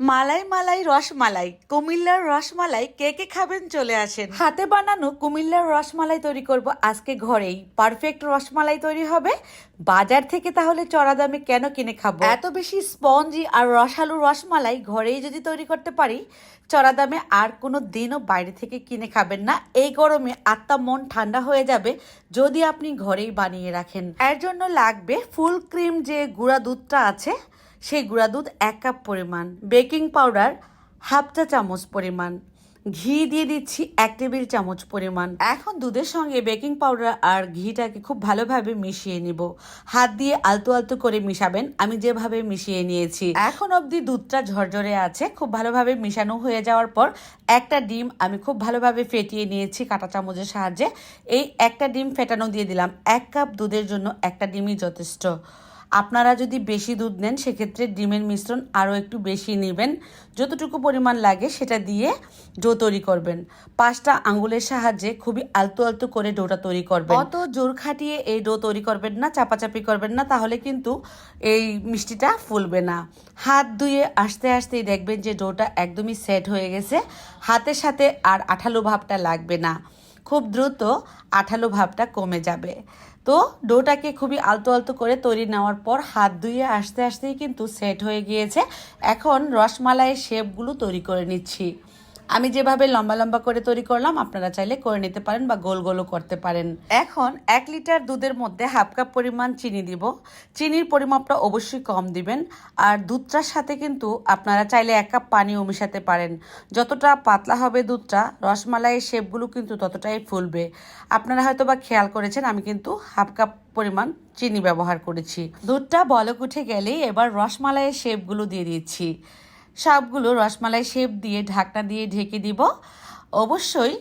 মালাই মালাই রসমালাই কুমিল্লার রসমালাই কে কে খাবেন চলে আসেন। হাতে বানানো কুমিল্লার রসমালাই তৈরি করব আজকে ঘরেই। পারফেক্ট রসমালাই তৈরি হবে। বাজার থেকে তাহলে চড়া দামে কেন কিনে খাব? এত বেশি স্পঞ্জি আর রসালো রসমালাই ঘরেই যদি তৈরি করতে পারি, চড়া দামে আর কোনো দিনও বাইরে থেকে কিনে খাবেন না। এই গরমে আত্মা মন ঠান্ডা হয়ে যাবে যদি আপনি ঘরেই বানিয়ে রাখেন। এর জন্য লাগবে ফুল ক্রিম যে গুঁড়া দুধটা আছে সেই গুঁড়া দুধ এক কাপ পরিমাণ। বেকিং পাউডার হাফ চা চামচ পরিমাণ। ঘি দিয়ে দিচ্ছি এক টেবিল চামচ পরিমাণ। এখন দুধের সঙ্গে বেকিং পাউডার আর ঘিটাকে খুব ভালোভাবে মিশিয়ে নিব। হাত দিয়ে আলতো আলতো করে মিশাবেন, আমি যেভাবে মিশিয়ে নিয়েছি। এখন অবধি দুধটা ঝরঝরে আছে, খুব ভালোভাবে মিশানো হয়ে যাওয়ার পর একটা ডিম আমি খুব ভালোভাবে ফেটিয়ে নিয়েছি কাঁটা চামচের সাহায্যে। এই একটা ডিম ফেটানো দিয়ে দিলাম, এক কাপ দুধের জন্য একটা ডিমই যথেষ্ট। আপনারা যদি বেশি দুধ নেন, সেক্ষেত্রে ডিমের মিশ্রণ আরও একটু বেশি নেবেন। যতটুকু পরিমাণ লাগে সেটা দিয়ে ডো তৈরি করবেন। পাঁচটা আঙ্গুলের সাহায্যে খুবই আলতো আলতো করে ডোটা তৈরি করবেন। অত জোর খাটিয়ে এই ডো তৈরি করবেন না, চাপাচাপি করবেন না, তাহলে কিন্তু এই মিষ্টিটা ফুলবে না। হাত ধুয়ে আস্তে আস্তেই দেখবেন যে ডোটা একদমই সেট হয়ে গেছে। হাতের সাথে আর আঠালো ভাবটা লাগবে না। খুব দ্রুত আঠালো ভাবটা কমে যাবে। তো ডোটাকে খুবই আলতো আলতো করে তৈরি নেওয়ার পর হাত ধুয়ে আসতে আসতেই কিন্তু সেট হয়ে গিয়েছে। এখন রসমালাইয়ের শেপগুলো তৈরি করে নিচ্ছি। আমি যেভাবে লম্বা লম্বা করে তৈরি করলাম, আপনারা চাইলে করে নিতে পারেন বা গোল গোলও করতে পারেন। এখন এক লিটার দুধের মধ্যে হাফ কাপ পরিমাণ চিনি দিব। চিনির পরিমাপটা অবশ্যই কম দিবেন। আর দুধটার সাথে কিন্তু আপনারা চাইলে এক কাপ পানিও মেশাতে পারেন। যতটা পাতলা হবে দুধটা, রসমালাইয়ের শেপগুলো কিন্তু ততটাই ফুলবে। আপনারা হয়তো বা খেয়াল করেছেন, আমি কিন্তু হাফ কাপ পরিমাণ চিনি ব্যবহার করেছি। দুধটা বলক উঠে গেলেই এবার রসমালাইয়ের শেপগুলো দিয়ে দিচ্ছি। সবগুলো রসমালাই শেপ দিয়ে, ঢাকনা দিয়ে ঢেকে দিব। অবশ্যই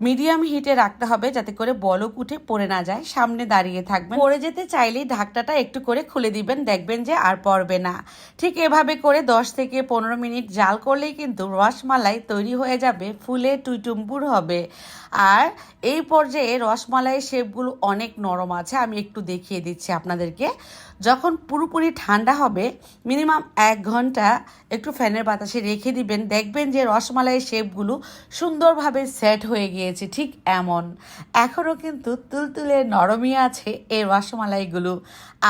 মিডিয়াম হিটে রাখতে হবে যাতে করে বলক উঠে পড়ে না যায়, সামনে দাঁড়িয়ে থাকবেন। পড়ে যেতে চাইলেই ঢাকটাটা একটু করে খুলে দিবেন, দেখবেন যে আর পড়বে না। ঠিক এভাবে করে 10 থেকে পনেরো মিনিট জাল করলেই কিন্তু রসমালাই তৈরি হয়ে যাবে, ফুলে টুইটুম্বুর হবে। আর এই পর্যায়ে রসমালাইয়ের শেপগুলো অনেক নরম আছে, আমি একটু দেখিয়ে দিচ্ছি আপনাদেরকে। যখন পুরোপুরি ঠান্ডা হবে, মিনিমাম এক ঘণ্টা একটু ফ্যানের বাতাসে রেখে দিবেন। দেখবেন যে রসমালাইয়ের শেপগুলো সুন্দরভাবে সেট হয়ে গিয়েছে, ঠিক এমন। এখনও কিন্তু তুলতুলে নরমই আছে এই রসমালাইগুলো।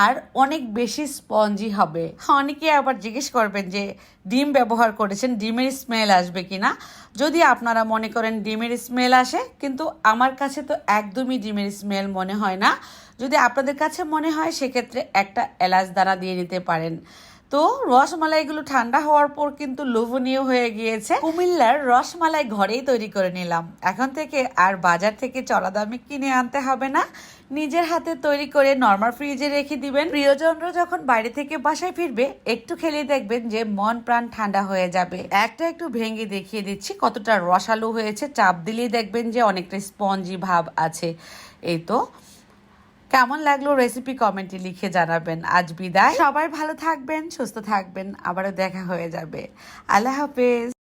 আর অনেক বেশি স্পঞ্জি হবে। অনেকে আবার জিজ্ঞেস করবেন যে, ডিম ব্যবহার করেছেন, ডিমের স্মেল আসবে কিনা যদি আপনারা মনে করেন ডিমের স্মেল আসে, কিন্তু আমার কাছে তো একদমই ডিমের স্মেল মনে হয় না। যদি আপনাদের কাছে মনে হয় সেক্ষেত্রে একটা এলাচ দানা দিয়ে নিতে পারেন। তো রসমালাইগুলো ঠান্ডা হওয়ার পর কিন্তু লোভনীয় হয়ে গিয়েছে। কুমিল্লার রসমালাই ঘরেই তৈরি করে নিলাম। এখন থেকে আর বাজার থেকে চড়া দামে কিনে আনতে হবে না। নিজের হাতে তৈরি করে নর্মাল ফ্রিজে রেখে দিবেন। প্রিয়জনরা যখন বাইরে থেকে বাসায় ফিরবে, একটু খেলে দেখবেন যে মন প্রাণ ঠান্ডা হয়ে যাবে। একটা একটু ভেঙে দেখিয়ে দিচ্ছি, কতটা রসালো হয়েছে। চাপ দিলেই দেখবেন যে অনেকটা স্পঞ্জি ভাব আছে। এই তো কেমন লাগল রেসিপি কমেন্টে লিখে জানাবেন। আজ বিদায়। সবাই ভালো থাকবেন, সুস্থ থাকবেন। আবারও দেখা হয়ে যাবে। আল্লাহ হাফেজ।